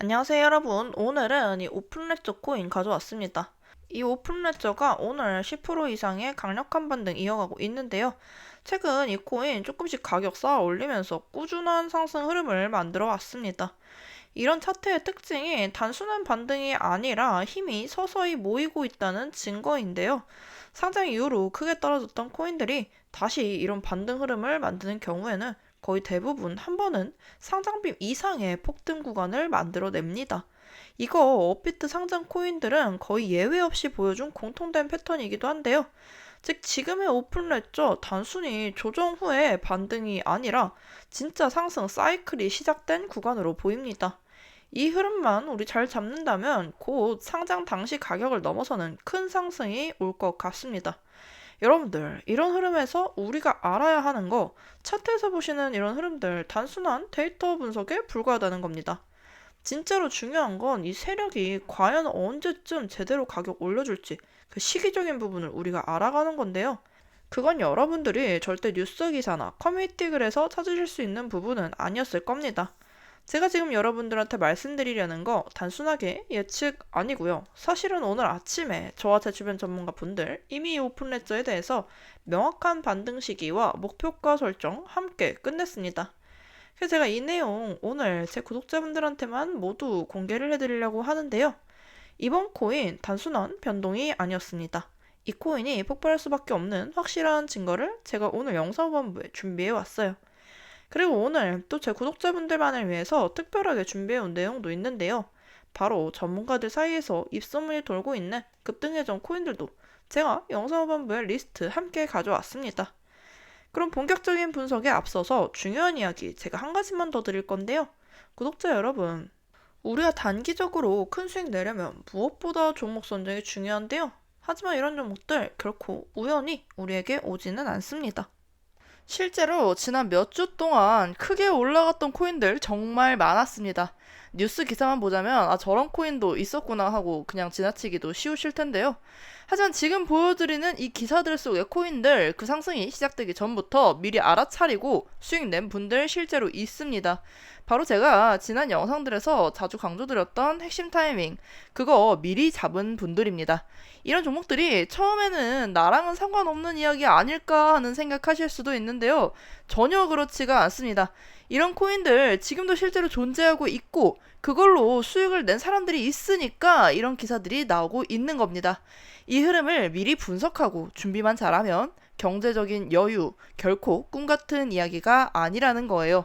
안녕하세요 여러분. 오늘은 이 오픈레저 코인 가져왔습니다. 이 오픈레저가 오늘 10% 이상의 강력한 반등 이어가고 있는데요. 최근 이 코인 조금씩 가격 쌓아 올리면서 꾸준한 상승 흐름을 만들어 왔습니다. 이런 차트의 특징이 단순한 반등이 아니라 힘이 서서히 모이고 있다는 증거인데요. 상장 이후로 크게 떨어졌던 코인들이 다시 이런 반등 흐름을 만드는 경우에는 거의 대부분 한 번은 상장빔 이상의 폭등 구간을 만들어냅니다. 이거 업비트 상장 코인들은 거의 예외 없이 보여준 공통된 패턴이기도 한데요. 즉 지금의 오픈레저 단순히 조정 후의 반등이 아니라 진짜 상승 사이클이 시작된 구간으로 보입니다. 이 흐름만 우리 잘 잡는다면 곧 상장 당시 가격을 넘어서는 큰 상승이 올 것 같습니다. 여러분들, 이런 흐름에서 우리가 알아야 하는 거, 차트에서 보시는 이런 흐름들 단순한 데이터 분석에 불과하다는 겁니다. 진짜로 중요한 건 이 세력이 과연 언제쯤 제대로 가격 올려줄지 그 시기적인 부분을 우리가 알아가는 건데요. 그건 여러분들이 절대 뉴스 기사나 커뮤니티 글에서 찾으실 수 있는 부분은 아니었을 겁니다. 제가 지금 여러분들한테 말씀드리려는 거 단순하게 예측 아니고요. 사실은 오늘 아침에 저와 제 주변 전문가 분들 이미 이 오픈 레저에 대해서 명확한 반등 시기와 목표가 설정 함께 끝냈습니다. 그래서 제가 이 내용 오늘 제 구독자분들한테만 모두 공개를 해드리려고 하는데요. 이번 코인 단순한 변동이 아니었습니다. 이 코인이 폭발할 수밖에 없는 확실한 증거를 제가 오늘 영상 본부에 준비해 왔어요. 그리고 오늘 또 제 구독자분들만을 위해서 특별하게 준비해온 내용도 있는데요. 바로 전문가들 사이에서 입소문이 돌고 있는 급등해전 코인들도 제가 영상 후반부에 리스트 함께 가져왔습니다. 그럼 본격적인 분석에 앞서서 중요한 이야기 제가 한 가지만 더 드릴 건데요. 구독자 여러분, 우리가 단기적으로 큰 수익 내려면 무엇보다 종목 선정이 중요한데요. 하지만 이런 종목들 결코 우연히 우리에게 오지는 않습니다. 실제로 지난 몇 주 동안 크게 올라갔던 코인들 정말 많았습니다. 뉴스 기사만 보자면 아 저런 코인도 있었구나 하고 그냥 지나치기도 쉬우실 텐데요. 하지만 지금 보여드리는 이 기사들 속의 코인들 그 상승이 시작되기 전부터 미리 알아차리고 수익 낸 분들 실제로 있습니다. 바로 제가 지난 영상들에서 자주 강조드렸던 핵심 타이밍 그거 미리 잡은 분들입니다. 이런 종목들이 처음에는 나랑은 상관없는 이야기 아닐까 하는 생각하실 수도 있는데요. 전혀 그렇지가 않습니다. 이런 코인들 지금도 실제로 존재하고 있고 그걸로 수익을 낸 사람들이 있으니까 이런 기사들이 나오고 있는 겁니다. 이 흐름을 미리 분석하고 준비만 잘하면 경제적인 여유, 결코 꿈 같은 이야기가 아니라는 거예요.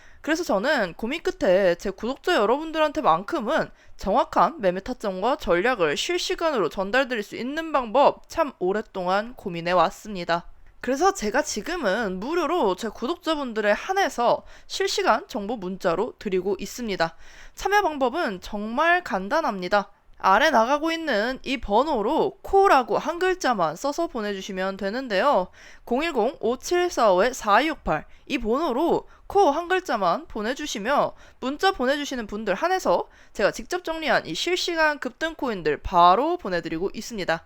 그래서 저는 고민 끝에 제 구독자 여러분들한테만큼은 정확한 매매 타점과 전략을 실시간으로 전달드릴 수 있는 방법 참 오랫동안 고민해 왔습니다. 그래서 제가 지금은 무료로 제 구독자분들에 한해서 실시간 정보 문자로 드리고 있습니다. 참여 방법은 정말 간단합니다. 아래 나가고 있는 이 번호로 코라고 한 글자만 써서 보내주시면 되는데요. 010-5745-4268 이 번호로 코 한 글자만 보내주시면 문자 보내주시는 분들 한해서 제가 직접 정리한 이 실시간 급등 코인들 바로 보내드리고 있습니다.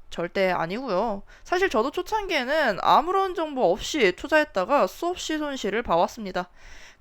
절대 아니고요. 사실 저도 초창기에는 아무런 정보 없이 투자했다가 수없이 손실을 봐왔습니다.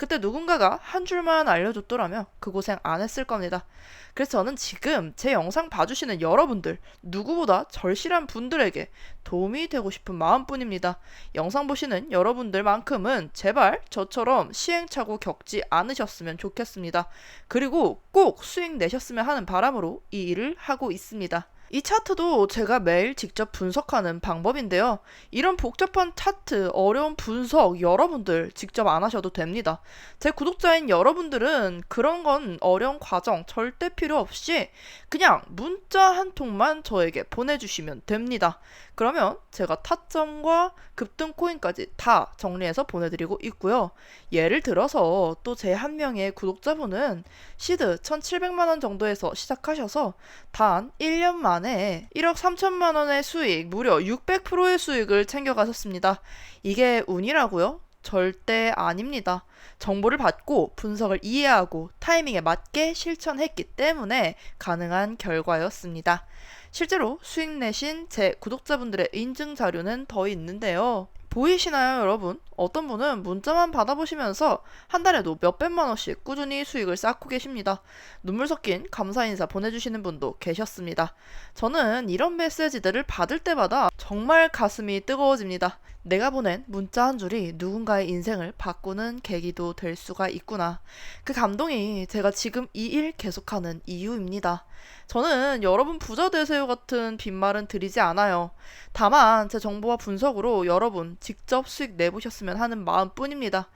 그때 누군가가 한 줄만 알려줬더라면 그 고생 안 했을 겁니다. 그래서 저는 지금 제 영상 봐주시는 여러분들, 누구보다 절실한 분들에게 도움이 되고 싶은 마음뿐입니다. 영상 보시는 여러분들만큼은 제발 저처럼 시행착오 겪지 않으셨으면 좋겠습니다. 그리고 꼭 수익 내셨으면 하는 바람으로 이 일을 하고 있습니다. 이 차트도 제가 매일 직접 분석하는 방법인데요. 이런 복잡한 차트, 어려운 분석 여러분들 직접 안 하셔도 됩니다. 제 구독자인 여러분들은 그런 건 어려운 과정 절대 필요 없이 그냥 문자 한 통만 저에게 보내주시면 됩니다. 그러면 제가 타점과 급등 코인까지 다 정리해서 보내드리고 있고요. 예를 들어서 또 제 한 명의 구독자분은 시드 1,700만 원 정도에서 시작하셔서 단 1년 만에 1억 3천만 원의 수익, 무려 600%의 수익을 챙겨가셨습니다. 이게 운이라고요? 절대 아닙니다. 정보를 받고 분석을 이해하고 타이밍에 맞게 실천했기 때문에 가능한 결과였습니다. 실제로 수익 내신 제 구독자분들의 인증 자료는 더 있는데요. 보이시나요, 여러분? 어떤 분은 문자만 받아보시면서 한 달에도 몇백만 원씩 꾸준히 수익을 쌓고 계십니다. 눈물 섞인 감사 인사 보내주시는 분도 계셨습니다. 저는 이런 메시지들을 받을 때마다 정말 가슴이 뜨거워집니다. 내가 보낸 문자 한 줄이 누군가의 인생을 바꾸는 계기도 될 수가 있구나. 그 감동이 제가 지금 이 일 계속하는 이유입니다. 저는 여러분 부자 되세요 같은 빈말은 드리지 않아요. 다만 제 정보와 분석으로 여러분 직접 수익 내보셨으면 하는 마음뿐입니다.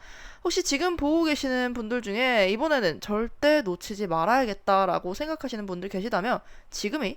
혹시 지금 보고 계시는 분들 중에 이번에는 절대 놓치지 말아야겠다라고 생각하시는 분들 계시다면 지금이